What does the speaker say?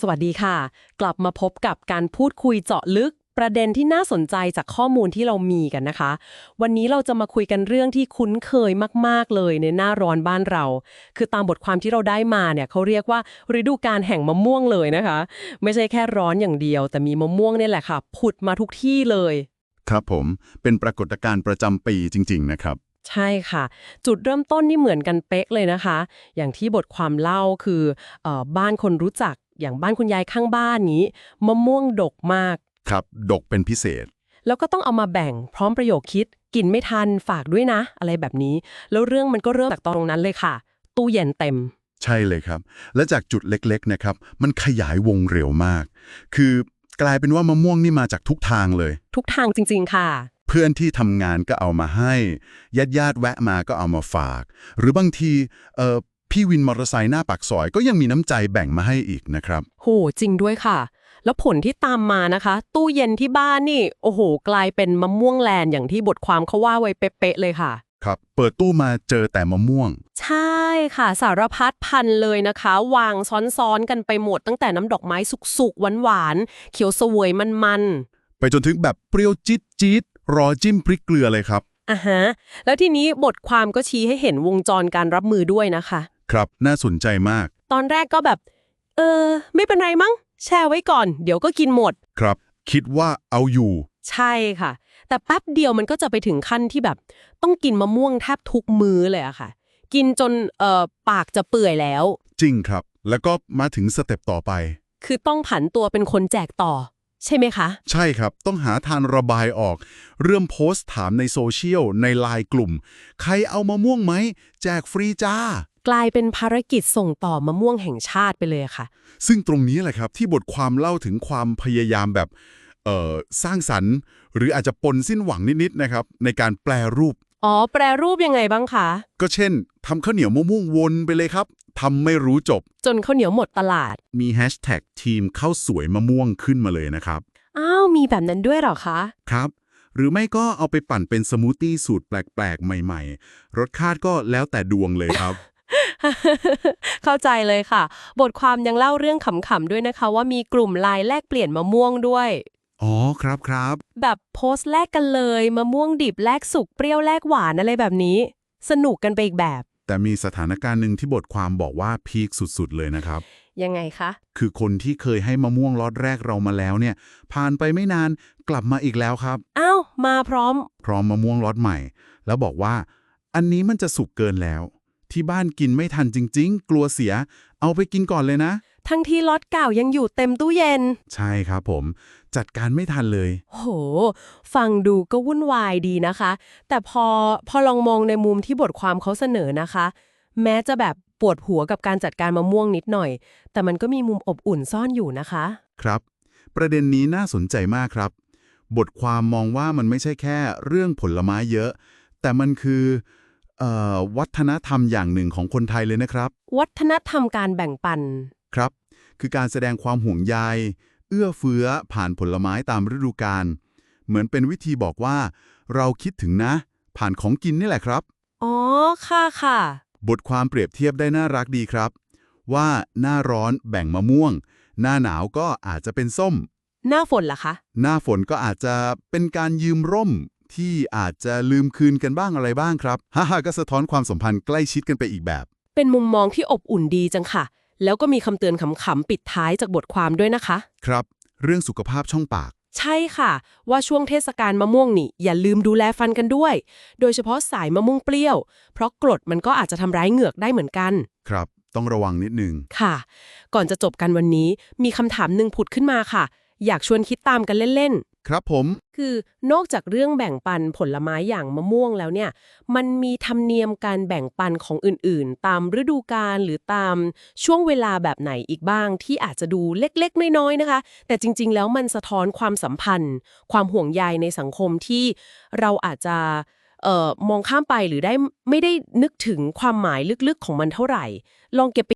สวัสดีค่ะ กลับมาพบกับการพูดคุยเจาะลึกประเด็นที่น่าสนใจจากข้อมูลที่เรามีกันนะคะ วันนี้เราจะมาคุยกันเรื่องที่คุ้นเคยมาก ๆ เลยในหน้าร้อนบ้านเรา คือตามบทความที่เราได้มาเนี่ยเขาเรียกว่าฤดูการแห่งมะม่วงเลยนะคะ ไม่ใช่แค่ร้อนอย่างเดียว แต่มีมะม่วงเนี่ยแหละค่ะ ผุดมาทุกที่เลย ครับผมเป็นปรากฏการณ์ประจำปีจริง ๆ นะครับใช่ค่ะ จุดเริ่มต้นนี่เหมือนกันเป๊ะเลยนะคะ อย่างที่บทความเล่าคือเออบ้านคนรู้จัก อย่างบ้านคุณยายข้างบ้านนี้มะม่วงดกมาก ครับดกเป็นพิเศษ แล้วก็ต้องเอามาแบ่งพร้อมประโยคคิด กินไม่ทันฝากด้วยนะ อะไรแบบนี้ แล้วเรื่องมันก็เริ่มจากตรงนั้นเลยค่ะ ตู้เย็นเต็ม ใช่เลยครับ และจากจุดเล็กๆนะครับ มันขยายวงเร็วมาก คือกลายเป็นว่ามะม่วงนี่มาจากทุกทางเลย ทุกทางจริง ๆ ค่ะ เพื่อนที่ทำงานก็เอามาให้ญาติญาติๆแวะมาก็เอามาฝาก หรือบางทีเอ่อ พี่วินมอเตอร์ไซค์หน้าปากซอยก็ยังมีน้ำใจแบ่งมาให้อีกนะครับ โหจริงด้วยค่ะ แล้วผลที่ตามมานะคะ ตู้เย็นที่บ้านนี่ โอ้โห กลายเป็นมะม่วงแลนด์อย่างที่บทความเขาว่าไว้เป๊ะๆเลยค่ะ ครับ เปิดตู้มาเจอแต่มะม่วง ใช่ค่ะ สารพัดพันธุ์เลยนะคะ วางซ้อนๆกันไปหมดตั้งแต่น้ำดอกไม้สุกๆหวานๆเขียวเสวยมันไปจนถึงแบบเปรี้ยวจี๊ดจี๊ดรอจิ้มพริกเกลือเลยครับๆอะฮะ แล้วทีนี้บทความก็ชี้ให้เห็นวงจรการรับมือด้วยนะคะ ครับน่าสนใจมาก ตอนแรกก็แบบ เออ ไม่เป็นไรมั้ง แช่ไว้ก่อน เดี๋ยวก็กินหมด ครับ คิดว่าเอาอยู่ ใช่ค่ะ แต่แป๊บเดียวมันก็จะไปถึงขั้นที่แบบ ต้องกินมะม่วงแทบทุกมื้อเลยอะค่ะ กินจนเอ่อปากจะเปื่อยแล้ว จริงครับ แล้วก็มาถึงสเต็ปต่อไป คือต้องผันตัวเป็นคนแจกต่อ ใช่ไหมคะ ใช่ครับ ต้องหาทางระบายออก เริ่มโพสต์ถามในโซเชียลในไลน์กลุ่ม ใครเอามะม่วงไหม แจกฟรีจ้า กลายเป็นภารกิจส่งต่อมะม่วงแห่งชาติไปเลยค่ะ ซึ่งตรงนี้แหละครับที่บทความเล่าถึงความพยายามแบบเอ่อสร้างสรรค์ หรืออาจจะปนสิ้นหวังนิดๆนะครับ ในการแปลรูป อ๋อ แปรรูปยังไงบ้างคะ ก็เช่นทำข้าวเหนียวมะม่วงวนไปเลยครับทำไม่รู้จบ จนข้าวเหนียวหมดตลาด มีแฮชแท็กทีมข้าวสวยมะม่วงขึ้นมาเลยนะครับ อ้าว มีแบบนั้นด้วยเหรอคะ ครับ หรือไม่ก็เอาไปปั่นเป็นสมูทตี้สูตรแปลกๆ ใหม่ ๆ รสชาติก็แล้วแต่ดวงเลยครับ เข้าใจเลยค่ะ บทความยังเล่าเรื่องขำๆด้วยนะคะ ว่ามีกลุ่มไลน์แลกเปลี่ยนมะม่วงด้วย อ๋อครับครับ แบบโพสต์แลกกันเลยมะม่วงดิบแลกสุกเปรี้ยวแลกหวานอะไรแบบนี้ สนุกกันไปอีกแบบ แต่มีสถานการณ์หนึ่งที่บทความบอกว่าพีคสุดๆเลยนะครับ ยังไงคะ คือคนที่เคยให้มะม่วงล็อตแรกเรามาแล้วเนี่ย ผ่านไปไม่นานกลับมาอีกแล้วครับ อ้าว มาพร้อม พร้อมมะม่วงล็อตใหม่ แล้วบอกว่า อันนี้มันจะสุกเกินแล้ว ที่บ้านกินไม่ทันจริง ๆ กลัวเสีย เอาไปกินก่อนเลยนะ ทั้งที่ล็อตเก่ายังอยู่เต็มตู้เย็น ใช่ครับผม จัดการไม่ทันเลย โห ฟังดูก็วุ่นวายดีนะคะ แต่พอพอลองมองในมุมที่บทความเขาเสนอนะคะ แม้จะแบบปวดหัวกับการจัดการมะม่วงนิดหน่อย แต่มันก็มีมุมอบอุ่นซ่อนอยู่นะคะ ครับ ประเด็นนี้น่าสนใจมากครับ บทความมองว่ามันไม่ใช่แค่เรื่องผลไม้เยอะ แต่มันคือเออ วัฒนธรรมอย่างหนึ่งของคนไทยเลยนะครับ วัฒนธรรมการแบ่งปัน ครับ คือการแสดงความห่วงใย เอื้อเฟื้อผ่านผลไม้ตามฤดูกาล เหมือนเป็นวิธีบอกว่า เราคิดถึงนะ ผ่านของกินนี่แหละครับ อ๋อ ค่ะค่ะ บทความเปรียบเทียบได้น่ารักดีครับ ว่าหน้าร้อนแบ่งมะม่วง หน้าหนาวก็อาจจะเป็นส้ม หน้าฝนล่ะคะ หน้าฝนก็อาจจะเป็นการยืมร่ม ที่อาจจะลืมคืนกันบ้างอะไรบ้างครับฮ่าๆก็สะท้อนความสัมพันธ์ใกล้ชิดกันไปอีกแบบ เป็นมุมมองที่อบอุ่นดีจังค่ะ แล้วก็มีคำเตือนขำๆปิดท้ายจากบทความด้วยนะคะ ครับ เรื่องสุขภาพช่องปาก ใช่ค่ะ ว่าช่วงเทศกาลมะม่วงนี่ อย่าลืมดูแลฟันกันด้วย โดยเฉพาะสายมะม่วงเปรี้ยว เพราะกรดมันก็อาจจะทำร้ายเหงือกได้เหมือนกัน ครับ ต้องระวังนิดนึง ค่ะ ก่อนจะจบกันวันนี้มีคำถามหนึ่งผุดขึ้นมาค่ะ อยากชวนคิดตามกันเล่นครับผมๆคือนอกจากเรื่องแบ่งปันผลไม้อย่างมะม่วงแล้วเนี่ย มันมีธรรมเนียมการแบ่งปันของอื่นๆ ตามฤดูกาลหรือตามช่วงเวลาแบบไหนอีกบ้างที่อาจจะดูเล็กๆ น้อยๆนะคะ แต่จริงๆ แล้วมันสะท้อนความสัมพันธ์ ความห่วงใยในสังคมที่เราอาจจะเอ่อมองข้ามไปหรือได้ไม่ได้นึกถึงความหมายลึกๆของมันเท่าไหร่ ลองเก็บไป